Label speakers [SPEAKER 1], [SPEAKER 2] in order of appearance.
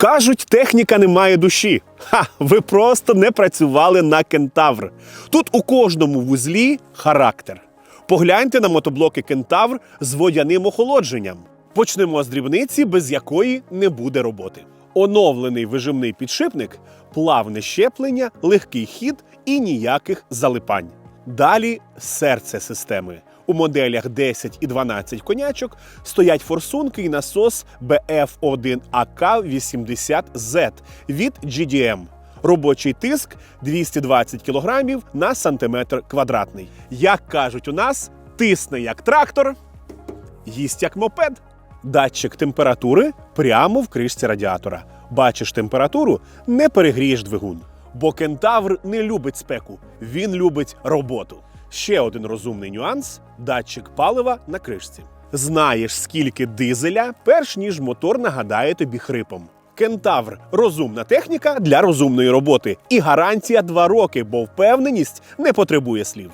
[SPEAKER 1] Кажуть, техніка не має душі. Ха, ви просто не працювали на кентавр. Тут у кожному вузлі характер. Погляньте на мотоблоки кентавр з водяним охолодженням. Почнемо з дрібниці, без якої не буде роботи. Оновлений вижимний підшипник, плавне щеплення, легкий хід і ніяких залипань. Далі серце системи. У моделях 10 і 12 конячок стоять форсунки і насос BF1AK80Z від GDM. Робочий тиск 220 кг на сантиметр квадратний. Як кажуть у нас, тисне як трактор, їсть як мопед. Датчик температури прямо в кришці радіатора. Бачиш температуру, не перегрієш двигун. Бо кентавр не любить спеку, він любить роботу. Ще один розумний нюанс датчик палива на кришці. Знаєш, скільки дизеля, перш ніж мотор нагадає тобі хрипом. Кентавр розумна техніка для розумної роботи. І гарантія 2 роки, бо впевненість не потребує слів.